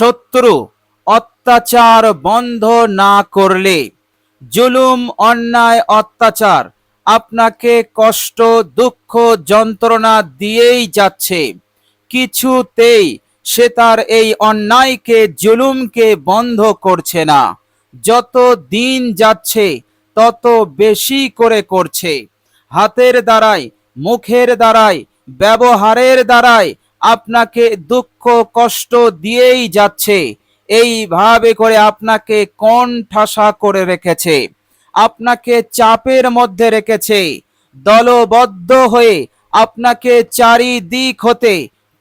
শত্রু, অত্যাচার বন্ধ না করলে। জুলুম, অন্যায়, অত্যাচার আপনাকে কষ্ট, দুঃখ, যন্ত্রণা দিয়েই যাচ্ছে। কিছুতেই সে তার এই অন্যায়কে, জুলুমকে বন্ধ করছে না। যত দিন যাচ্ছে, তত বেশি করে করছে। হাতের দ্বারাই মুখের দ্বারাই ব্যবহারের দ্বারাই আপনাকে দুঃখ, কষ্ট দিয়েই যাচ্ছে। এইভাবে করে আপনাকে কোন ঠাসা করে রেখেছে। আপনাকে চাপের মধ্যে রেখেছে। দলবদ্ধ হয়ে আপনাকে চারিদিক হতে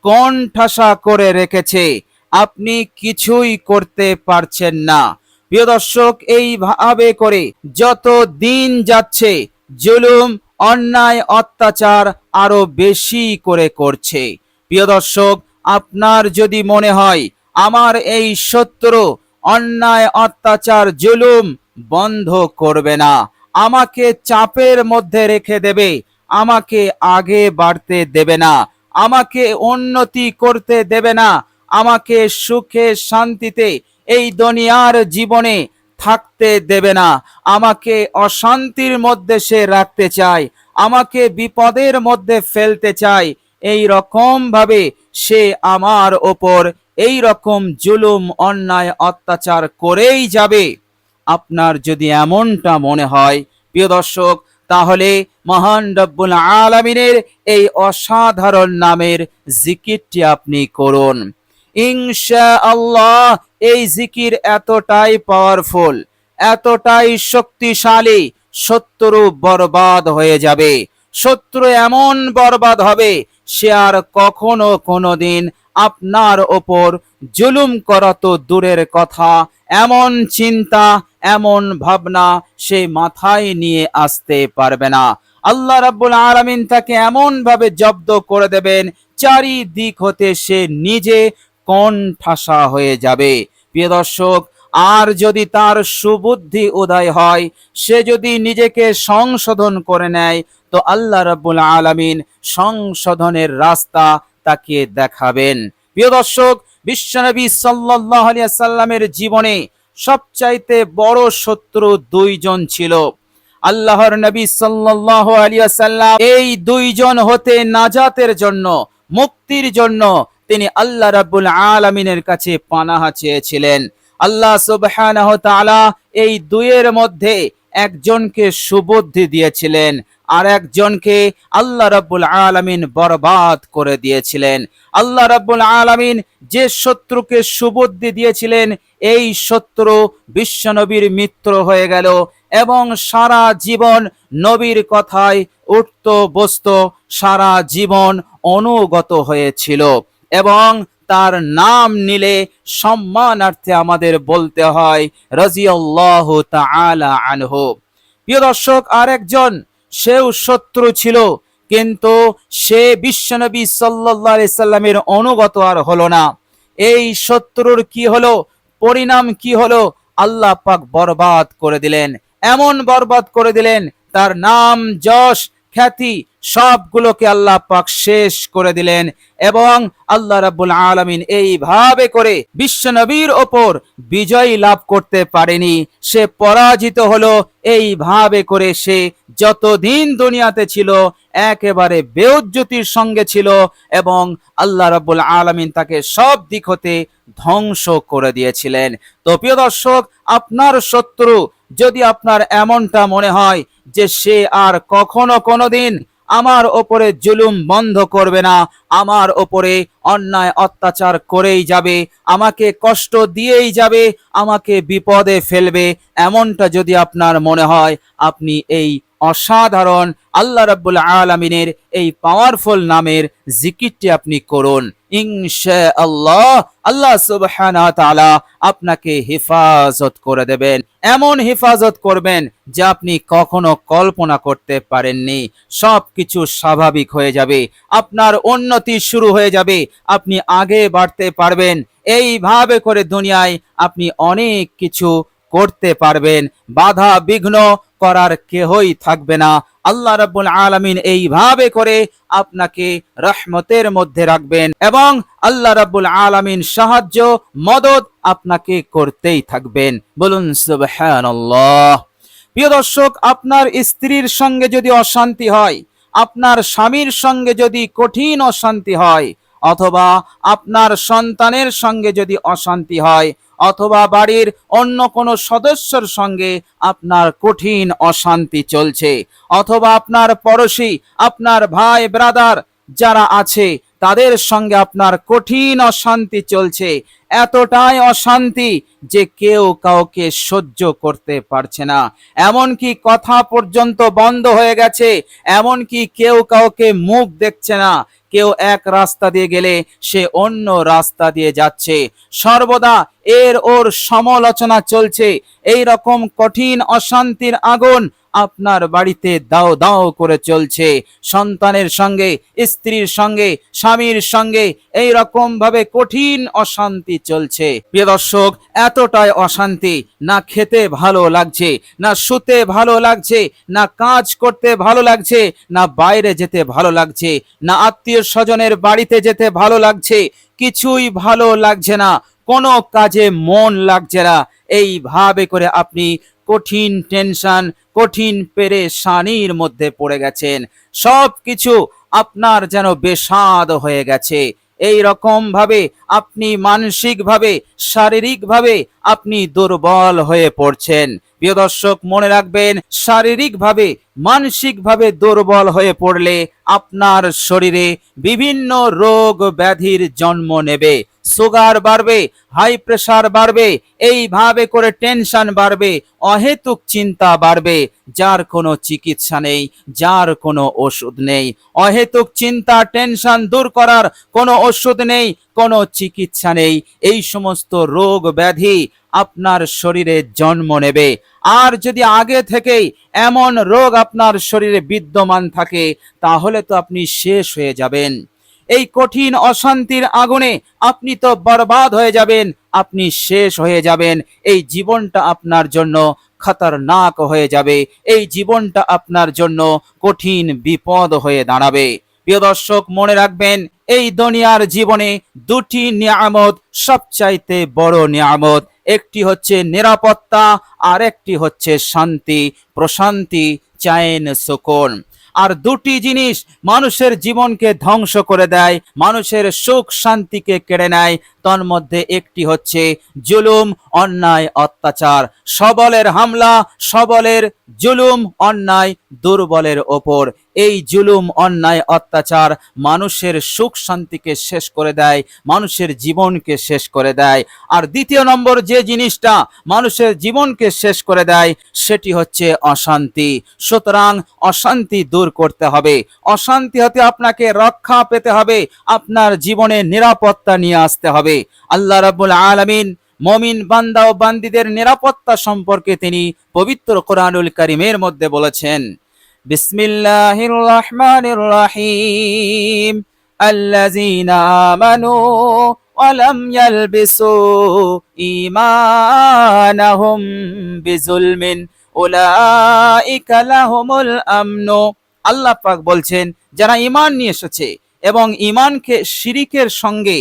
কোন ঠাসা করে রেখেছে। আপনি কিছুই করতে পারছেন না। প্রিয় দর্শক, এইভাবে করে যত দিন যাচ্ছে, জুলুম, অন্যায়, অত্যাচার আরও বেশি করে করছে। প্রিয় দর্শক, আপনার যদি মনে হয় আমার এই শত্রু অন্যায়, অত্যাচার, জুলুম বন্ধ করবে না। আমাকে চাপের মধ্যে রেখে দেবে, আমাকে আগে বাড়তে দেবে না, আমাকে উন্নতি করতে দেবে না, আমাকে সুখে শান্তিতে এই দুনিয়ার জীবনে থাকতে দেবে না। আমাকে অশান্তির মধ্যে সে রাখতে চায়, আমাকে বিপদের মধ্যে ফেলতে চায় এই রকম ভাবে সে আমার ওপর এই রকম জুলুম, অন্যায়, অত্যাচার করেই যাবে। আপনার যদি এমনটা মনে হয়, প্রিয় দর্শক, তাহলে মহান রব্বুল আলামিনের এই অসাধারণ নামের জিকিরটি আপনি করুন। ইনশা আল্লাহ এই জিকির এতটাই পাওয়ারফুল এতটাই শক্তিশালী, শত্রু বরবাদ হয়ে যাবে। শত্রু এমন বরবাদ হবে সে আর কখনো কোনোদিন আপনার ওপর জুলুম করা তো দূরের কথা। এমন চিন্তা, এমন ভাবনা সে মাথায় নিয়ে আসতে পারবে না। আল্লাহ রাব্বুল আলামিন তাকে এমন ভাবে জব্দ করে দেবেন, চারিদিক হতে সে নিজে কোন ঠাসা হয়ে যাবে। প্রিয় দর্শক আর যদি তার সুবুদ্ধি উদয় হয়, সে যদি নিজেকে সংশোধন করে নেয়, তো আল্লাহ রাব্বুল আলামিন সংশোধনের রাস্তা তাকে দেখাবেন। প্রিয় দর্শক, বিশ্বনবী আলাইহি সাল্লামের জীবনে সবচাইতে বড় শত্রু দুইজন ছিল। আল্লাহর নবী সাল্লাল্লাহু আলাইহি সাল্লাম এই দুইজন হতে নাজাতের জন্য, মুক্তির জন্য তিনি আল্লাহ রাব্বুল আলামিনের কাছে পানাহা চেয়েছিলেন। আল্লাহ সুবহানাহু তাআলা এই দুইয়ের মধ্যে একজনকে সুবুদ্ধি দিয়েছিলেন, আর একজনকে আল্লাহ রাব্বুল আলামিন বরবাদ করে দিয়েছিলেন। আল্লাহ রাব্বুল আলামিন যে শত্রুকে সুবুদ্ধি দিয়েছিলেন, এই শত্রু বিশ্বনবীর মিত্র হয়ে গেল এবং সারা জীবন নবীর কথায় উঠত, বসত, সারা জীবন অনুগত হয়েছিল এবং তার নাম নিলে সম্মানার্থে আমাদের বলতে হয়, রাজিয়াল্লাহু তাআলা আনহু। প্রিয় দর্শক, আরেকজন সেও শত্রু ছিল, কিন্তু সে বিশ্বনবী আলাইহি সাল্লামের অনুগত আর হলো না। এই শত্রুর কি হলো? পরিণাম কি হলো? আল্লাহ পাক বরবাদ করে দিলেন। এমন বরবাদ করে দিলেন, তার নাম যশ খ্যাতি সবগুলোকে আল্লাহ পাক শেষ করে দিলেন এবং আল্লাহ রাব্বুল আলামিন এইভাবে করে বিশ্বনবীর ওপর বিজয় লাভ করতে পারেনি। সে পরাজিত হলো, এইভাবে করে সে যতদিন দুনিয়াতে ছিল, একেবারে বেউজ্জতির সঙ্গে ছিল এবং আল্লাহ রাব্বুল আলামিন তাকে সব দিক হতে ধ্বংস করে দিয়েছিলেন। তো প্রিয় দর্শক, আপনার শত্রু যদি আপনার এমনটা মনে হয় যে সে আর কখনো কোনোদিন আমার ওপরে জুলুম বন্ধ করবে না, আমার ওপরে অন্যায় অত্যাচার করেই যাবে, আমাকে কষ্ট দিয়েই যাবে, আমাকে বিপদে ফেলবে, এমনটা যদি আপনার মনে হয়, আপনি এই অসাধারণ আল্লাহ রাব্বুল আলামিনের এই পাওয়ারফুল নামের জিকিরটি আপনি করুন। ইনশাআল্লাহ আল্লাহ সুবহানাহু ওয়া তাআলা আপনাকে হেফাজত করে দেবেন। এমন হেফাজত করবেন যা আপনি কখনো কল্পনা করতে পারেননি। সব কিছু স্বাভাবিক হয়ে যাবে। আপনার উন্নতি শুরু হয়ে যাবে। আপনি আগে বাড়তে পারবেন। এইভাবে করে দুনিয়ায় আপনি অনেক কিছু করতে পারবেন। বাধা বিঘ্ন করার কেহই থাকবে না। আল্লাহ রাব্বুল আলামিন এইভাবে করে আপনাকে রহমতের মধ্যে রাখবেন এবং আল্লাহ রাব্বুল আলামিন সাহায্য মদত আপনাকে করতেই থাকবেন। বলুন, সুবহানাল্লাহ। প্রিয় দর্শক, আপনার স্ত্রীর সঙ্গে যদি অশান্তি হয়, আপনার স্বামীর সঙ্গে যদি কঠিন অশান্তি হয় অথবা আপনার সন্তানের সঙ্গে যদি অশান্তি হয়, অথবা বাড়ির অন্য কোনো সদস্যর সঙ্গে আপনার কঠিন অশান্তি চলছে, অথবা আপনার পড়োশী, আপনার ভাই ব্রাদার যারা আছে, তাদের সঙ্গে আপনার কঠিন অশান্তি চলছে, এতটাই অশান্তি যে কেউ কাউকে সহ্য করতে পারছে না। এমনকি কথা পর্যন্ত বন্ধ হয়ে গেছে, এমনকি কেউ কাউকে মুখ দেখছে না কেউ এক রাস্তা দিয়ে গেলে সে অন্য রাস্তা দিয়ে যাচ্ছে। সর্বদা এর ওর সমালোচনা চলছে। এই রকম কঠিন অশান্তির আগুন আপনার বাড়িতে দাও দাও করে চলছে। সন্তানের সঙ্গে, স্ত্রীর সঙ্গে, স্বামীর সঙ্গে এই রকম ভাবে কঠিন অশান্তি চলছে। প্রিয় দর্শক, এতটাই অশান্তি, না খেতে ভালো লাগছে, না শুতে ভালো লাগছে, না কাজ করতে ভালো লাগছে, না বাইরে যেতে ভালো লাগছে, না আত্মীয় স্বজনের বাড়িতে যেতে ভালো লাগছে, কিছুই ভালো লাগছে না, কোনো কাজে মন লাগছে না। এইভাবে করে আপনি কঠিন টেনশন কঠিন পেরেশানির মধ্যে পড়ে গেছেন। সব কিছু আপনার যেন বেসাদ হয়ে গেছে। এই রকম ভাবে আপনি মানসিকভাবে, শারীরিকভাবে আপনি দুর্বল হয়ে পড়ছেন। প্রিয় দর্শক, মনে রাখবেন, শারীরিকভাবে, মানসিকভাবে দুর্বল হয়ে পড়লে আপনার শরীরে বিভিন্ন রোগ ব্যাধির জন্ম নেবে। সুগার বাড়বে হাই প্রেশার বাড়বে, এইভাবে করে টেনশন বাড়বে, অহেতুক চিন্তা বাড়বে, যার কোনো চিকিৎসা নেই, যার কোনো ওষুধ নেই। অহেতুক চিন্তা টেনশন দূর করার কোনো ওষুধ নেই, কোনো চিকিৎসা নেই। এই সমস্ত রোগ ব্যাধি আপনার শরীরে জন্ম নেবে। আর যদি আগে থেকেই এমন রোগ আপনার শরীরে বিদ্যমান থাকে, তাহলে তো আপনি শেষ হয়ে যাবেন। এই কঠিন অশান্তির আগুনে আপনি তো বরবাদ হয়ে যাবেন, আপনি শেষ হয়ে যাবেন। এই জীবনটা আপনার জন্য খতরনাক হয়ে যাবে। এই জীবনটা আপনার জন্য কঠিন বিপদ হয়ে দাঁড়াবে। প্রিয় দর্শক, মনে রাখবেন, এই দুনিয়ার জীবনে দুটি নিয়ামত, সবচাইতে বড় নিয়ামত। একটি হচ্ছে নিরাপত্তা আর একটি হচ্ছে শান্তি। প্রশান্তি, চায়েন সুকুন। আর দুটি জিনিস মানুষের জীবনকে ধ্বংস করে দেয় মানুষের সুখ শান্তিকে কেড়ে নেয় তন্মধ্যে মধ্যে একটি হচ্ছে জুলুম, অন্যায়, অত্যাচার। সবলের হামলা, সবলের জুলুম, অন্যায় দুর্বলের ওপর। এই জুলুম, অন্যায়, অত্যাচার মানুষের সুখ শান্তিকে শেষ করে দেয়, মানুষের জীবনকে শেষ করে দেয়। আর দ্বিতীয় নম্বর যে জিনিসটা মানুষের জীবনকে শেষ করে দেয়, সেটি হচ্ছে অশান্তি। সুতরাং অশান্তি দূর করতে হবে। অশান্তি হতে আপনাকে রক্ষা পেতে হবে, আপনার জীবনে নিরাপত্তা নিয়ে আসতে হবে। আল্লাহ রাবুল আলমিন মমিন বান্দা ও বান্দিদের নিরাপত্তা সম্পর্কে তিনি পবিত্র কোরআনুল করিমের মধ্যে বলেছেন, বিসমিল্লাহির রহমানির রহিম। আল্লাযীনা আমানু ইয়ালবিসু ঈমানাহুম বিজুলমিন উলাইকা লাহুমুল আমনু। আল্লাহ পাক বলছেন, যারা ঈমান নিয়ে এসেছে এবং ঈমানকে শিরিকের সঙ্গে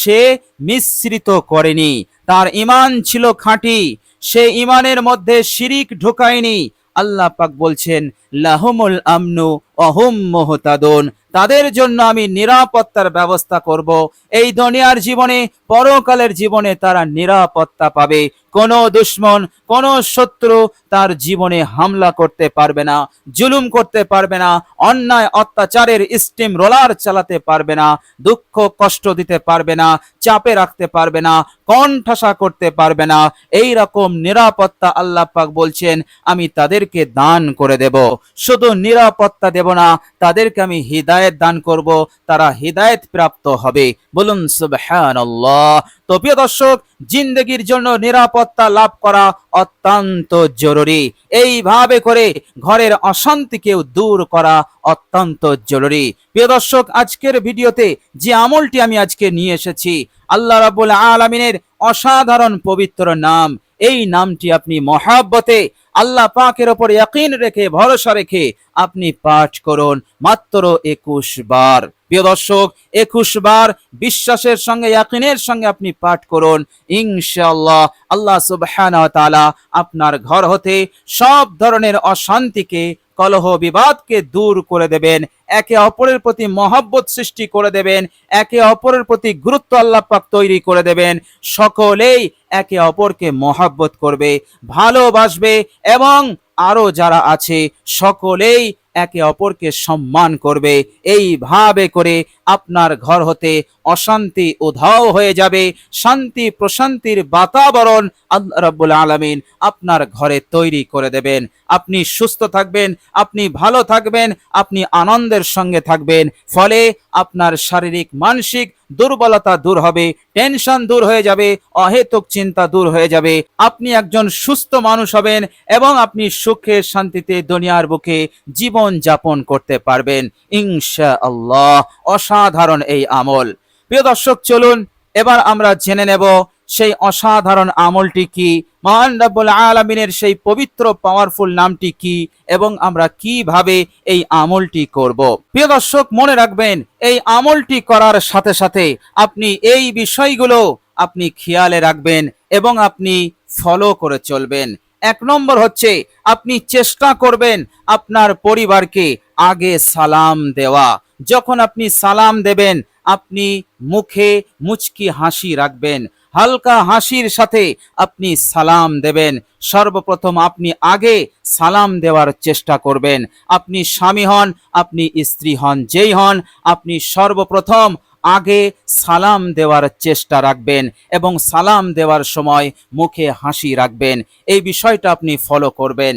সে মিশ্রিত করেনি। তার ইমান ছিল খাঁটি। সে ইমানের মধ্যে শিরিক ঢোকায়নি। আল্লাহ পাক বলছেন, লাহমুল আমনু অহুম মোহতাদুন। তাদের জন্য আমি নিরাপত্তার ব্যবস্থা করব। এই দুনিয়ার জীবনে, পরকালের জীবনে তারা নিরাপত্তা পাবে। কোনো দুশ্মন, কোনো শত্রু তার জীবনে হামলা করতে পারবে না, জুলুম করতে পারবে না, অন্যায়, অত্যাচারের স্টিম রোলার চালাতে পারবে না, দুঃখ, কষ্ট দিতে পারবে না, চাপে রাখতে পারবে না, কণ্ঠাসা করতে পারবে না। এই রকম নিরাপত্তা আল্লাহ পাক বলছেন, আমি তাদেরকে দান করে দেব। শুধু নিরাপত্তা দেব না, তাদেরকে আমি হৃদায়ত দান করব, তারা হৃদায়ত প্রাপ্ত হবে। বলুন তো প্রিয় দর্শক, জিন্দগির জন্য নিরাপত্তা লাভ করা অত্যন্ত জরুরি। এইভাবে করে ঘরের অশান্তিকেও দূর করা অত্যন্ত জরুরি। প্রিয় দর্শক, আজকের ভিডিওতে যে আমলটি আমি আজকে নিয়ে এসেছি, আল্লাহ রাবুল আলমিনের অসাধারণ পবিত্র নাম এই নামটি আপনি মহাব্বতে আল্লাহ পাকের ওপর ইয়াকিন রেখে, ভরসা রেখে আপনি পাঠ করুন মাত্র একুশ বার। প্রিয় দর্শক, একুশ বার বিশ্বাসের সঙ্গে, ইয়াকিনের সঙ্গে আপনি পাঠ করুন। ইনশাআল্লাহ আল্লাহ সুবহানাহু ওয়া তাআলা আপনার ঘর হতে সব ধরনের অশান্তিকে কলহ বিবাদকে দূর করে দেবেন। একে অপরের প্রতি মহব্বত সৃষ্টি করে দেবেন। একে অপরের প্রতি গুরুত্ব আল্লাহ পাক তৈরি করে দেবেন। সকলেই একে অপরকে মহব্বত করবে, ভালোবাসবে এবং আরও যারা আছে, সকলেই একে অপরকে সম্মান করবে। এইভাবে করে আপনার ঘর হতে অশান্তি উধাও হয়ে যাবে। শান্তি প্রশান্তির বাতাবরণ আল্লাহ রাব্বুল আলামিন আপনার ঘরে তৈরি করে দেবেন। আপনি সুস্থ থাকবেন, আপনি ভালো থাকবেন, আপনি আনন্দের সঙ্গে থাকবেন। ফলে আপনার শারীরিক, মানসিক দুর্বলতা দূর হবে টেনশন দূর হয়ে যাবে, অহেতুক চিন্তা দূর হয়ে যাবে। আপনি একজন সুস্থ মানুষ হবেন এবং আপনি সুখে শান্তিতে দুনিয়ার বুকে জীবন যাপন করতে পারবেন ইনশা আল্লাহ অসাধারণ এই আমল। প্রিয় দর্শক, চলুন, এবার আমরা জেনে নেব সেই অসাধারণ আমলটি কি? মহান রব্বুল আলমিনের সেই পবিত্র পাওয়ারফুল নামটি কি? এবং আমরা কীভাবে এই আমলটি করব? প্রিয় দর্শক, মনে রাখবেন, এই আমলটি করার সাথে সাথে আপনি এই বিষয়গুলো আপনি খেয়ালে রাখবেন এবং আপনি ফলো করে চলবেন। এক নম্বর হচ্ছে, আপনি চেষ্টা করবেন আপনার পরিবারকে আগে সালাম দেওয়া। যখন আপনি সালাম দেবেন, আপনি মুখে মুচকি হাসি রাখবেন। হালকা হাসির সাথে আপনি সালাম দেবেন। সর্বপ্রথম আপনি আগে সালাম দেওয়ার চেষ্টা করবেন। আপনি স্বামী হন, আপনি স্ত্রী হন, যেই হন, আপনি সর্বপ্রথম আগে সালাম দেওয়ার চেষ্টা রাখবেন এবং সালাম দেওয়ার সময় মুখে হাসি রাখবেন। এই বিষয়টা আপনি ফলো করবেন।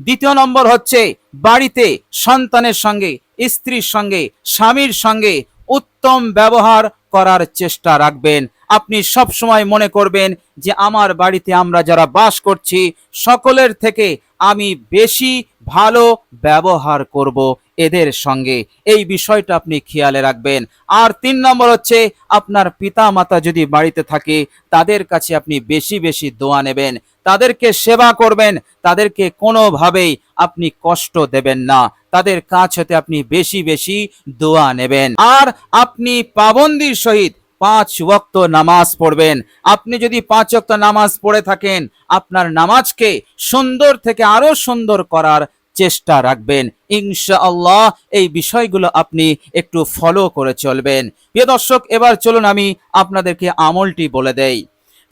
দ্বিতীয় নম্বর হচ্ছে বাড়িতে সন্তানের সঙ্গে, স্ত্রীর সঙ্গে, স্বামীর সঙ্গে উত্তম ব্যবহার করার চেষ্টা রাখবেন। আপনি সব সময় মনে করবেন যে আমার বাড়িতে আমরা যারা বাস করছি, সকলের থেকে আমি বেশি ভালো ব্যবহার করব এদের সঙ্গে। এই বিষয়টা আপনি খেয়ালে রাখবেন। আর তিন নম্বর হচ্ছে, আপনার পিতা মাতা যদি বাড়িতে থাকে, তাদের কাছে আপনি বেশি বেশি দোয়া নেবেন। তাদেরকে সেবা করবেন, তাদেরকে কোনোভাবেই আপনি কষ্ট দেবেন না। তাদের কাছ হতে আপনি বেশি বেশি দোয়া নেবেন। আর আপনি পাবন্দির সহিত পাঁচ ওয়াক্ত নামাজ পড়বেন। আপনি যদি পাঁচ ওয়াক্ত নামাজ পড়ে থাকেন, আপনার নামাজকে সুন্দর থেকে আরও সুন্দর করার চেষ্টা রাখবেন। ইনশাআল্লাহ এই বিষয়গুলো আপনি একটু ফলো করে চলবেন। প্রিয় দর্শক, এবার চলুন আমি আপনাদেরকে আমলটি বলে দেই।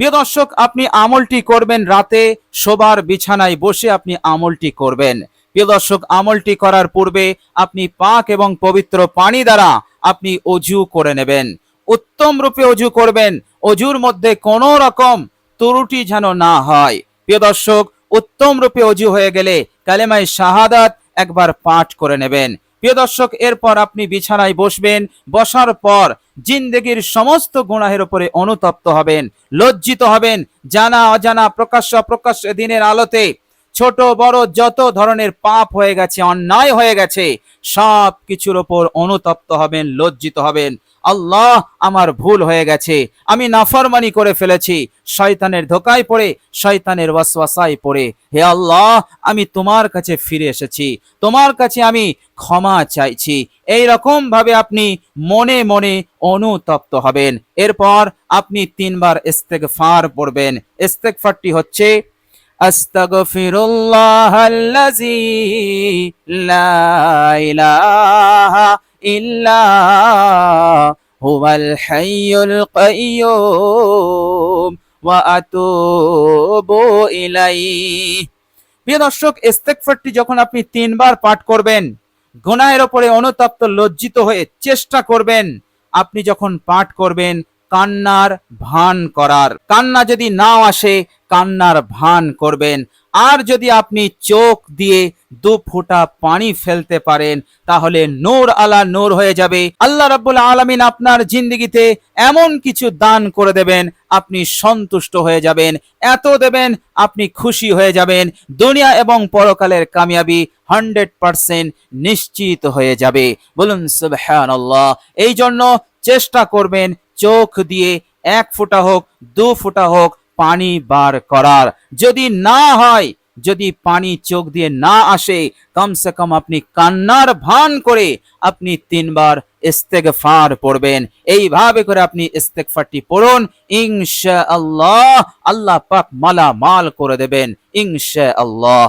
প্রিয় দর্শক, আপনি আমলটি করবেন রাতে, শোবার বিছানায় বসে আপনি আমলটি করবেন। প্রিয় দর্শক, আমলটি করার পূর্বে আপনি পাক এবং পবিত্র পানি দ্বারা আপনি অজু করে নেবেন। উত্তম রূপে অজু করবেন। অজুর মধ্যে কোনো রকম ত্রুটি যেন না হয়। প্রিয় দর্শক উত্তম রূপে অজু হয়ে গেলে কালেমাই শাহাদাত একবার পাঠ করে নেবেন। প্রিয় দর্শক, এরপর আপনি বিছানায় বসবেন, বসার পর জিন্দেগির সমস্ত গুনাহের উপরে অনুতপ্ত হবেন, লজ্জিত হবেন জানা অজানা প্রকাশ্য প্রকাশ্য দিনের আলোতে ছোট, বড় যত ধরনের পাপ হয়ে গেছে, অন্যায় হয়ে গেছে সব কিছুর ওপর অনুতপ্ত হবেন, লজ্জিত হবেন। আল্লাহ আমার ভুল হয়ে গেছে, আমি নাফরমানি করে ফেলেছি। শয়তানের ধোকায় পড়ে, শয়তানের ওয়াসওয়াসায় পড়ে। হে আল্লাহ, আমি তোমার কাছে ফিরে এসেছি, তোমার কাছে আমি ক্ষমা চাইছি। এই রকম ভাবে আপনি মনে মনে অনুতপ্ত হবেন। এরপর আপনি তিনবার ইস্তেগফার পড়বেন। ইস্তেগফারটি হচ্ছে أستغفر الله الذي لا إله إلا هو الحي القيوم وأتوب إليه প্রিয় দর্শক ইস্তেগফারটি যখন আপনি তিনবার পাঠ করবেন গুনাহের ওপরে অনুতপ্ত লজ্জিত হয়ে চেষ্টা করবেন আপনি যখন পাঠ করবেন কান্নার ভান করার। কান্না যদি নাও আসে, কান্নার ভান করবেন। আর যদি আপনি চোখ দিয়ে দু ফোঁটা পানি ফেলতে পারেন, তাহলে নূর আলা নূর হয়ে যাবে। আল্লাহ রাব্বুল আলামিন আপনার জিন্দগিতে এমন কিছু দান করে দেবেন, আপনি সন্তুষ্ট হয়ে যাবেন। এত দেবেন, আপনি খুশি হয়ে যাবেন। দুনিয়া এবং পরকালের কামিয়াবি হান্ড্রেড পার্সেন্ট নিশ্চিত হয়ে যাবে। বলুন সুবহানাল্লাহ। এই জন্য চেষ্টা করবেন চোখ দিয়ে এক ফোঁটা হোক, দু ফোঁটা হোক পানি বার করার। যদি না হয়, যদি পানি চোখ দিয়ে না আসে, কমসে কম আপনি কান্নার ভান করে আপনি তিনবার ইস্তেগফার পড়বেন। এইভাবে করে আপনি ইস্তেগফারটি পড়ুন ইনশা আল্লাহ আল্লাহ পাক মালা মাল করে দেবেন ইনশা আল্লাহ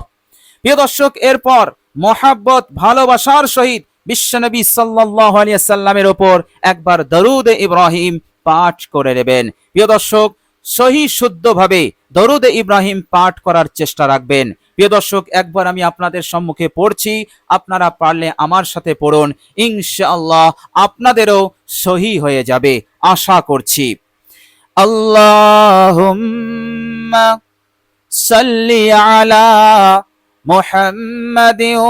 প্রিয় দর্শক, এরপর মহাব্বত, ভালোবাসার সহিত বিশ্বনবী সাল্লাহামের সাল্লামের ওপর একবার দরুদ ইব্রাহিম পাঠ করে নেবেন। প্রিয় দর্শক, সহি শুদ্ধভাবে দরুদ ইব্রাহিম পাঠ করার চেষ্টা রাখবেন। প্রিয় দর্শক, একবার আমি আপনাদের সম্মুখে পড়ছি, আপনারা পারলে আমার সাথে পড়ুন। ইনশাল্লাহ আপনাদেরও সহি হয়ে যাবে, আশা করছি। আল্লাহ সাল্লি আলা মুহাম্মাদিও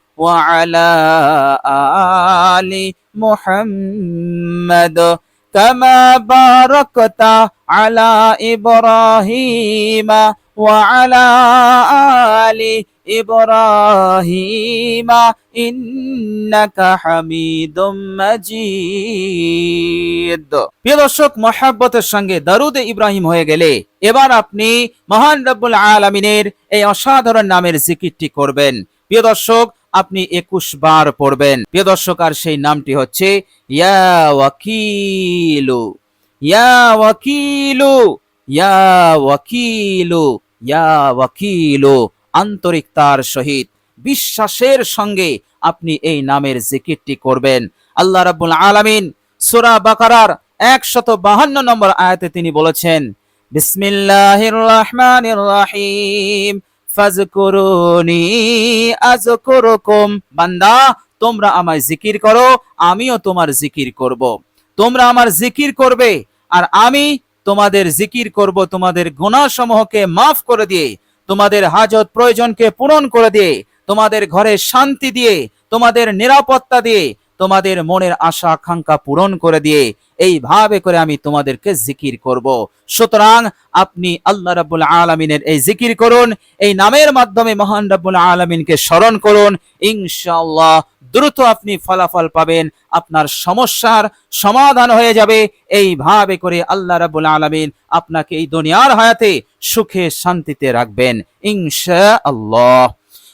وعلى آل محمد كما باركت على إبراهيم وعلى آل إبراهيم إنك حميد مجيد প্রিয় দর্শক মহাব্বতের সঙ্গে দারুদ ইব্রাহিম হয়ে গেলে এবার আপনি মহান রব্বুল আলমিনের এই অসাধারণ নামের জিকিরটি করবেন প্রিয় দর্শক আপনি একুশ বার পড়বেন। প্রিয় দর্শক, আর সেই নামটি হচ্ছে ইয়া ওয়াকিলু। ইয়া ওয়াকিলু ইয়া ওয়াকিলু ইয়া ওয়াকিলু। আন্তরিকতার সহিত বিশ্বাসের সঙ্গে আপনি এই নামের জিকিরটি করবেন। আল্লাহ রাব্বুল আলামিন সূরা বাকারার একশত বাহান্ন নম্বর আয়াতে তিনি বলেছেন, বিসমিল্লাহির রহমানির রহিম। ফাজকুরুনি আযকুরুকুম। বান্দা, তোমরা আমায় জিকির করো, আমিও তোমার জিকির করব। তোমরা আমার জিকির করবে, আর আমি তোমাদের জিকির করব তোমাদের গুনাহসমূহকে মাফ করে দিয়ে, তোমাদের হাজত প্রয়োজনকে পূরণ করে দিয়ে, তোমাদের ঘরে শান্তি দিয়ে, তোমাদের নিরাপত্তা দিয়ে, তোমাদের মনের আশা আকাঙ্ক্ষা পূরণ করে দিয়ে এইভাবে করে আমি তোমাদেরকে জিকির করব। সুতরাং আপনি আল্লাহ রাব্বুল আলামিনের এই জিকির করুন, এই নামের মাধ্যমে মহান রাব্বুল আলামিনকে স্মরণ করুন। ইনশাল্লাহ দ্রুত আপনি ফলাফল পাবেন, আপনার সমস্যার সমাধান হয়ে যাবে। এইভাবে করে আল্লাহ রাব্বুল আলামিন আপনাকে এই দুনিয়ার হায়াতে সুখে শান্তিতে রাখবেন। ইনশাআল্লাহ।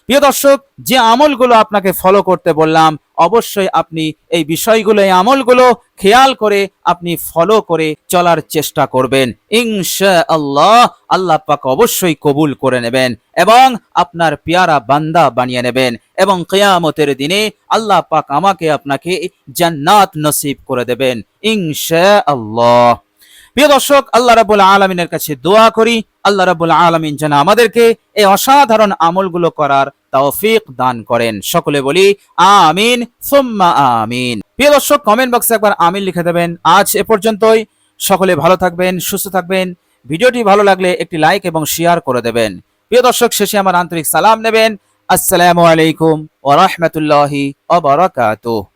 প্রিয় দর্শক, যে আমলগুলো আপনাকে ফলো করতে বললাম, অবশ্যই আপনি এই বিষয়গুলো, এই আমলগুলো খেয়াল করে আপনি ফলো করে চলার চেষ্টা করবেন। ইনশা আল্লাহ আল্লাহ পাক অবশ্যই কবুল করে নেবেন এবং আপনার পেয়ারা বান্দা বানিয়ে নেবেন এবং কেয়ামতের দিনে আল্লাহ পাক আমাকে আপনাকে জান্নাত নসিব করে দেবেন। ইনশা আল্লাহ প্রিয় দর্শক, আল্লাহ রাবুল আলমিনের কাছে দোয়া করি। আল্লাহ রাবুল আলমিন যেন আমাদেরকে এই অসাধারণ আমলগুলো করার তৌফিক দান করেন। সকলে বলি, আমিন, সুম্মা আমিন। প্রিয় দর্শক কমেন্ট বক্সে একবার আমিন লিখে দেবেন। আজ এ পর্যন্তই। সকলে ভালো থাকবেন, সুস্থ থাকবেন। ভিডিওটি ভালো লাগলে একটি লাইক এবং শেয়ার করে দেবেন। প্রিয় দর্শক, শেষে আমার আন্তরিক সালাম নেবেন। আসসালামু আলাইকুম ওয়া রাহমাতুল্লাহি ওয়া বারাকাতুহু।